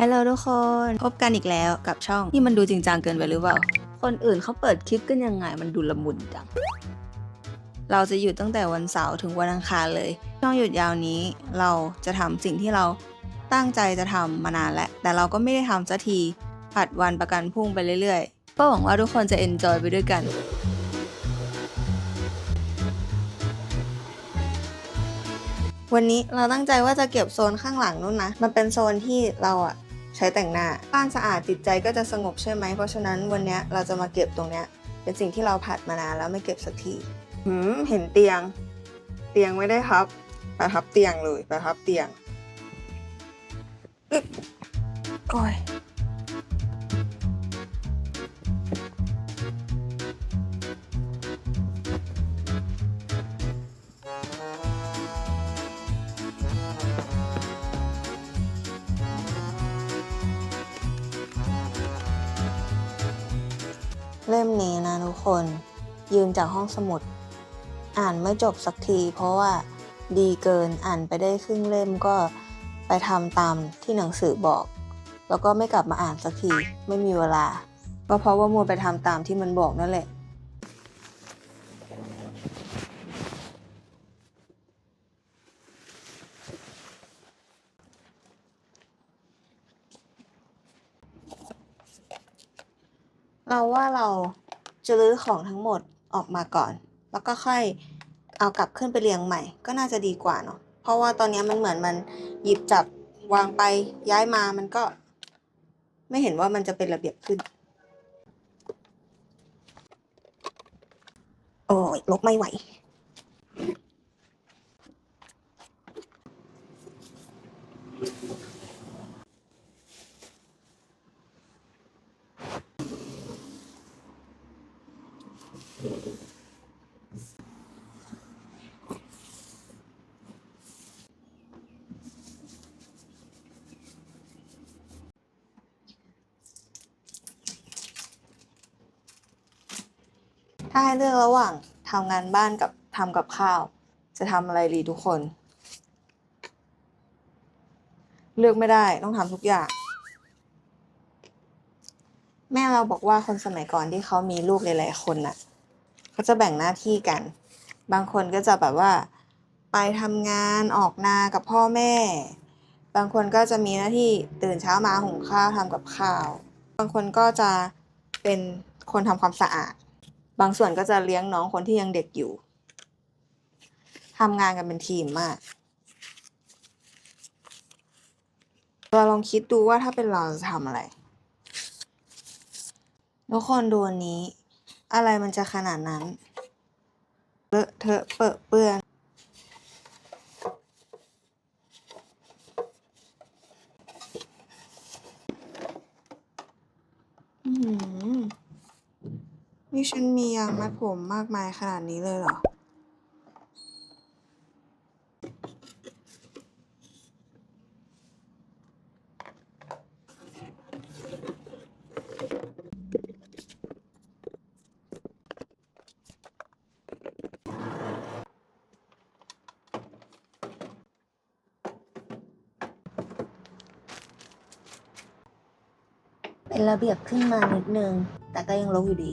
ฮัลโหลทุกคน พบกันอีกแล้วกับช่องที่มันดูจริงจังเกินไปหรือเปล่า คนอื่นเขาเปิดคลิปกันยังไงมันดูละมุนจัง เราจะหยุดตั้งแต่วันเสาร์ถึงวันอังคารเลย ช่วงหยุดยาวนี้เราจะทำสิ่งที่เราตั้งใจจะทำมานานแล้วแต่เราก็ไม่ได้ทำสักที ผัดวันประกันพรุ่งไปเรื่อยๆ ก็หวังว่าทุกคนจะเอนจอยไปด้วยกันวันนี้เราตั้งใจว่าจะเก็บโซนข้างหลังนู่นนะ มันเป็นโซนที่เราอะ ใช้แต่งหน้า บ้านสะอาดจิตใจก็จะสงบใช่ไหม เพราะฉะนั้นวันเนี้ยเราจะมาเก็บตรงเนี้ย เป็นสิ่งที่เราผัดมานานแล้วไม่เก็บสักทีหืมเห็นเตียง เตียงไม่ได้ครับไปพับเตียงเลยไปพับเตียงอึ๊บโอ้ย จากห้องสมุด อ่านไม่จบสักที เพราะว่าดีเกินอ่านไปได้ครึ่งเล่มก็ไปทำตามที่หนังสือบอก แล้วก็ไม่กลับมาอ่านสักทีไม่มีเวลาก็เพราะว่ามัวไปทำตามที่มันบอกนั่นแหละเราว่าเราจะรื้อของทั้งหมด ออกมาก่อน แล้วก็ค่อยเอากลับขึ้นไปเรียงใหม่ ก็น่าจะดีกว่าเนาะเพราะว่าตอนนี้มันเหมือนมันหยิบจับวางไปย้ายมามันก็ ไม่เห็นว่ามันจะเป็นระเบียบขึ้น โอ้ยลบไม่ไหว ถ้าให้เลือกระหว่างทำงานบ้านกับทำกับข้าว จะทำอะไรดีทุกคน เลือกไม่ได้ต้องทำทุกอย่าง แม่เราบอกว่าคนสมัยก่อนที่เขามีลูกหลายๆคนน่ะเขาจะแบ่งหน้าที่กัน บางคนก็จะแบบว่า ไปทำงานออกนากับพ่อแม่ บางคนก็จะมีหน้าที่ตื่นเช้ามาหุงข้าวทำกับข้าว บางคนก็จะเป็นคนทำความสะอาด บางส่วนก็จะเลี้ยงน้องคนที่ยังเด็กอยู่ทำงานกันเป็นทีมมาก เราลองคิดดูว่าถ้าเป็นเราจะทำอะไร ทุกคนดูอันนี้ อะไรมันจะขนาดนั้น เลอะเทอะเปอะเปื้อน อืม นี่ฉันมียางมัดผมมากมายขนาดนี้เลยเหรอ เป็นระเบียบขึ้นมานิดนึง แต่ก็ยังรกอยู่ดี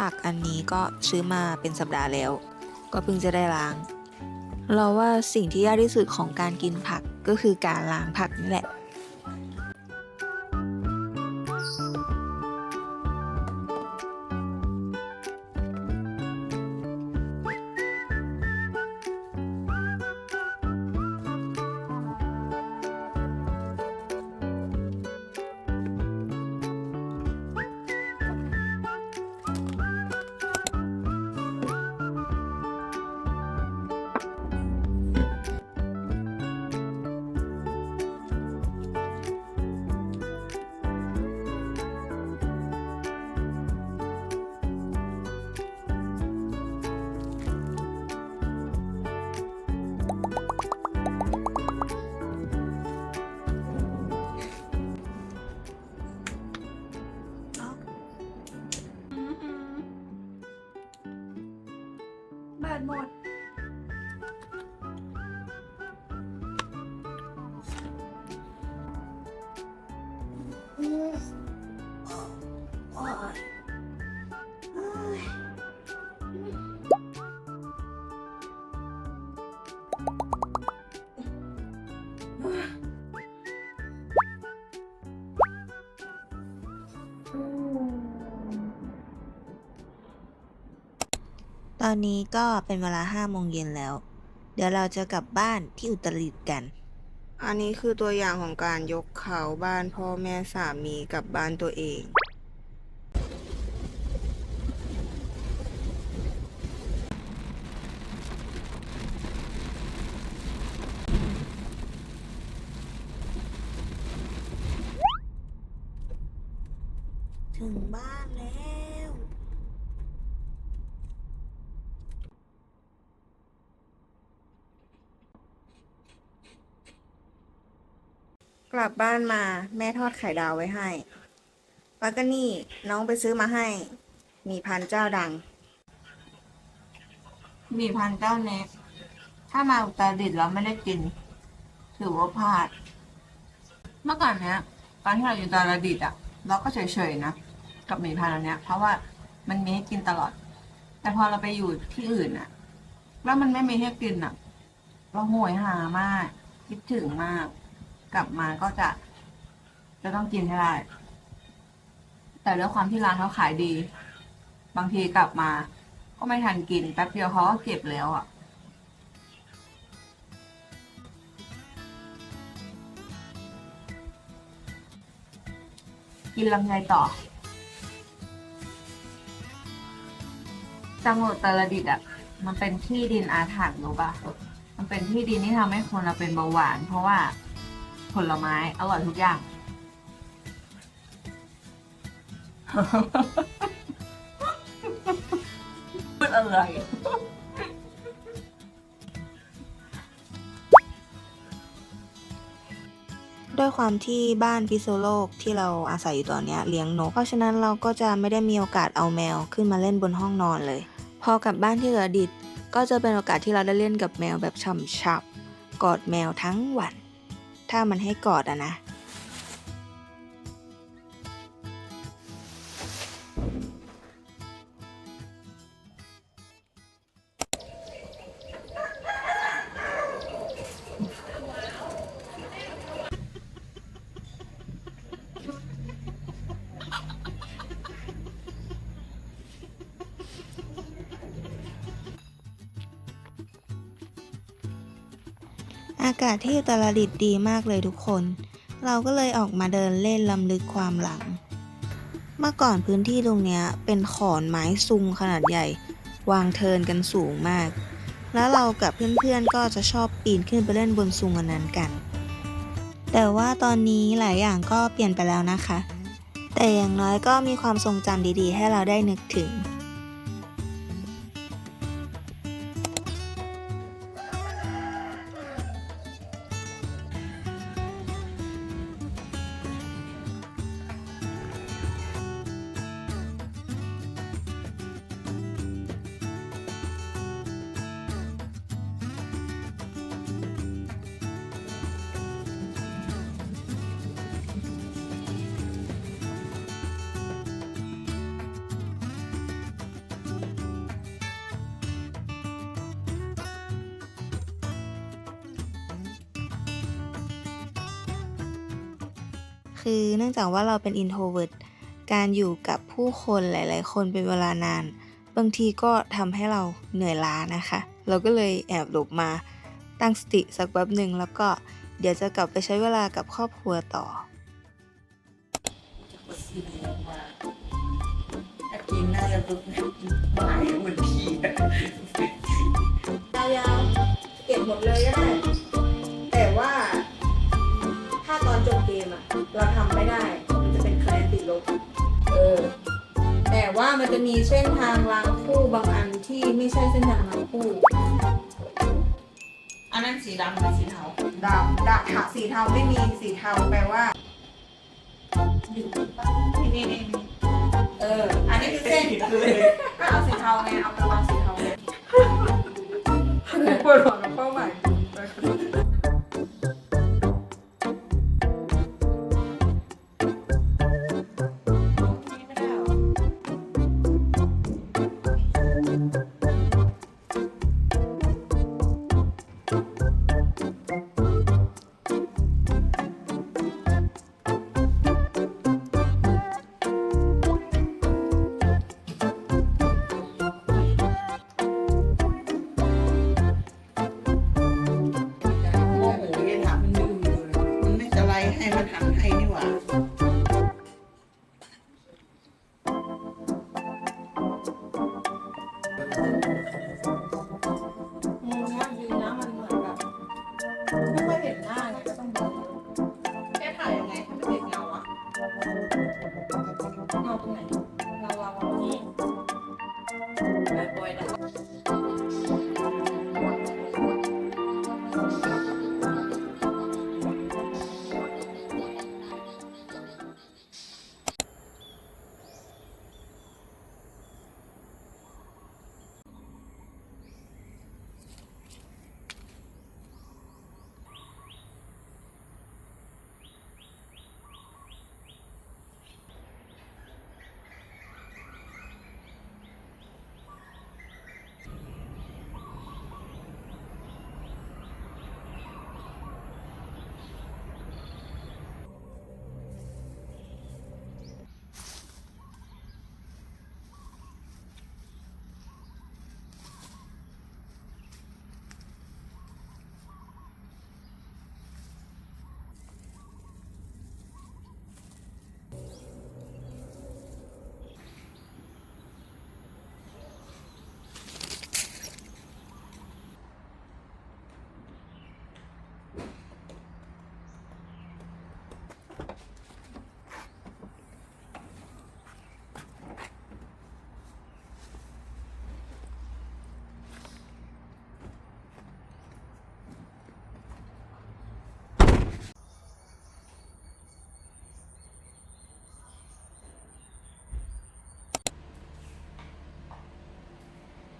ผักอันนี้ก็ซื้อมาเป็นสัปดาห์แล้ว ก็เพิ่งจะได้ล้าง เราว่าสิ่งที่ยากที่สุดของการกินผักก็คือการล้างผักนี่แหละ ตอนนี้ก็เป็นเวลาห้าโมงเย็นแล้ว เดี๋ยวเราจะกลับบ้านที่อุตรดิตถ์กัน อันนี้คือตัวอย่างของการยกเขาบ้านพ่อแม่สามีกลับบ้านตัวเอง ถึงบ้านแล้ว กลับบ้านมาแม่ทอดไข่ดาวไว้ให้แล้วก็นี่น้องไปซื้อมาให้ มีพันเจ้าดัง มีพันเจ้าเน็กถ้ามาอุตรดิตถ์แล้วไม่ได้กิน ถือว่าพลาด เมื่อก่อนเนี้ยตอนที่เราอยู่อุตรดิตถ์อะ เราก็เฉยๆนะกับหมี่พันอันเนี้ย เพราะว่ามันมีให้กินตลอด แต่พอเราไปอยู่ที่อื่นอะ แล้วมันไม่มีให้กินอะ เราโหยหามาก คิดถึงมาก กลับมาก็จะ จะต้องกินให้ได้ แต่ด้วยความที่ร้านเขาขายดี บางทีกลับมา ก็ไม่ทันกินแป๊บเดียวเขาก็เก็บแล้วอะกินลำไยต่อ จังหวัดตรดิตอะ มันเป็นที่ดินอาถรรพ์รู้ปะมันเป็นที่ดินที่ทำให้คนเราเป็นเบาหวาน เพราะว่า ผลไม้ อร่อยทุกอย่าง พูดอะไร ด้วยความที่บ้านพิษณุโลกที่เราอาศัยอยู่ตอนเนี้ยเลี้ยงนก เพราะฉะนั้นเราก็จะไม่ได้มีโอกาสเอาแมวขึ้นมาเล่นบนห้องนอนเลย พอกลับบ้านที่อุตรดิตก็จะเป็นโอกาสที่เราได้เล่นกับแมวแบบช่ำชับกอดแมวทั้งวัน ถ้ามันให้กอดอะนะ อากาศที่อุตรดิตถ์ดีมากเลยทุกคน เราก็เลยออกมาเดินเล่นลำลึกความหลัง เมื่อก่อนพื้นที่ตรงนี้เป็นขอนไม้ซุงขนาดใหญ่ วางเทินกันสูงมาก แล้วเรากับเพื่อนๆก็จะชอบปีนขึ้นไปเล่นบนซุงอันนั้นกัน แต่ว่าตอนนี้หลายอย่างก็เปลี่ยนไปแล้วนะคะ แต่อย่างน้อยก็มีความทรงจำดีๆ ให้เราได้นึกถึง คือเนื่องจากว่าเราเป็น introvert การอยู่กับผู้คนหลาย ๆ คนเป็นเวลานาน บางทีก็ทำให้เราเหนื่อยล้านะคะ เราก็เลยแอบหลบมาตั้งสติสักแป๊บหนึ่งแล้วก็เดี๋ยวจะกลับไปใช้เวลากับครอบครัวต่อกินน่าจะตุ๊กหมายเหมือนผีอะยาวๆเก็บหมดเลยก็ได้ อะเราทำไม่ได้ มันจะเป็นคะแนนติดลบ เออ แต่ว่ามันจะมีเส้นทางรางคู่บางอันที่ไม่ใช่เส้นทางรางคู่ อันนั้นสีดำหรือสีเทาดำดะถาสีเทาไม่มีสีเทาแปลว่า นี่นี่นี่เออ อันนี้คือเส้นเลยก็เอาสีเทาไง เอาไปวางสีเทาไงปวดหัวกับเป้าหมาย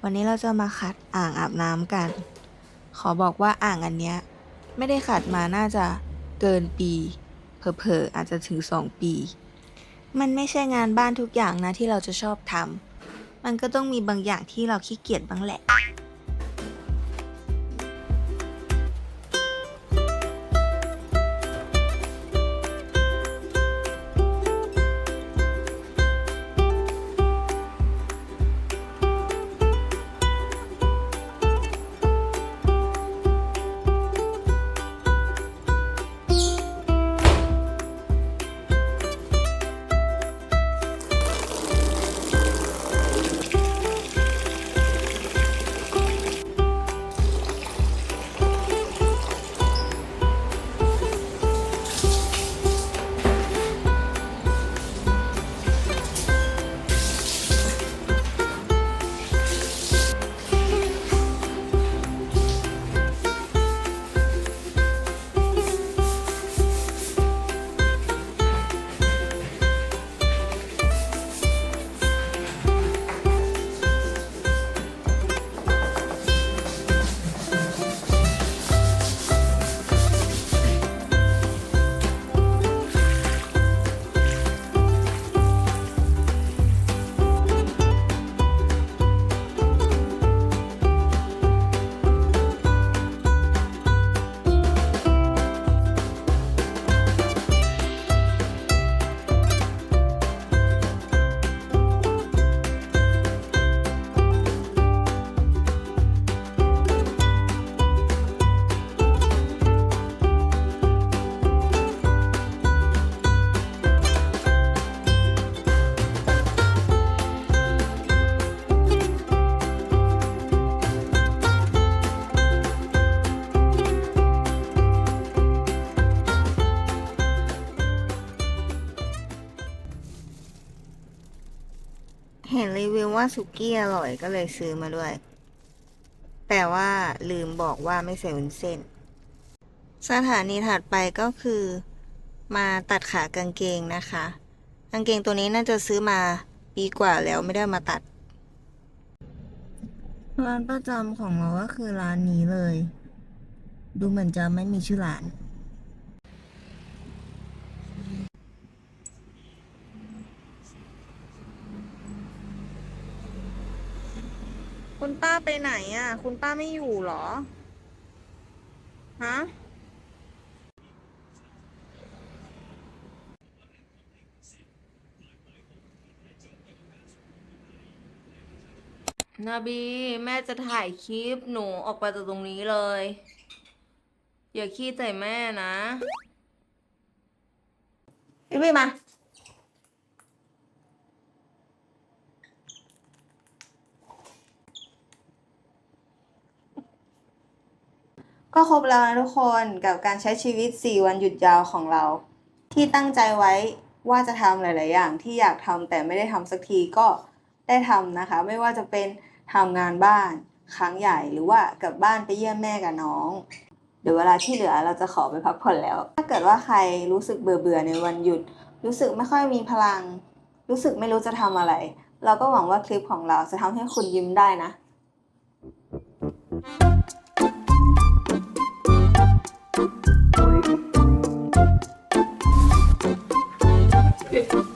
วันนี้เราจะมาขัดอ่างอาบน้ำกัน ขอบอกว่าอ่างอันเนี้ยไม่ได้ขัดมาน่าจะเกินปีเผลอๆอาจจะถึงสองปี มันไม่ใช่งานบ้านทุกอย่างนะที่เราจะชอบทำมันก็ต้องมีบางอย่างที่เราขี้เกียจบ้างแหละ ว่าสุกี้อร่อยก็เลยซื้อมาด้วย แต่ว่าลืมบอกว่าไม่ใส่วุ้นเส้น สถานีถัดไปก็คือ มาตัดขากางเกงนะคะ กางเกงตัวนี้น่าจะซื้อมาปีกว่าแล้วไม่ได้มาตัด ร้านประจำของเราก็คือร้านนี้เลย ดูเหมือนจะไม่มีชื่อร้าน คุณป้าไปไหนอะ คุณป้าไม่อยู่เหรอ ฮะ นาบี แม่จะถ่ายคลิปหนูออกไปจากตรงนี้เลย อย่าขี้ใส่แม่นะ พี่พี่มา ก็ครบแล้วนะทุกคนกับการใช้ชีวิต 4 วันหยุดยาวของเรา ที่ตั้งใจไว้ว่าจะทำหลาย ๆ อย่างที่อยากทำแต่ไม่ได้ทำสักทีก็ได้ทำนะคะ ไม่ว่าจะเป็นทำงานบ้านครั้งใหญ่หรือว่ากลับบ้านไปเยี่ยมแม่กับน้อง เดี๋ยวเวลาที่เหลือเราจะขอไปพักผ่อนแล้ว ถ้าเกิดว่าใครรู้สึกเบื่อเบื่อๆในวันหยุด รู้สึกไม่ค่อยมีพลัง รู้สึกไม่รู้จะทำอะไร เราก็หวังว่าคลิปของเราจะทำให้คุณยิ้มได้นะ Thank.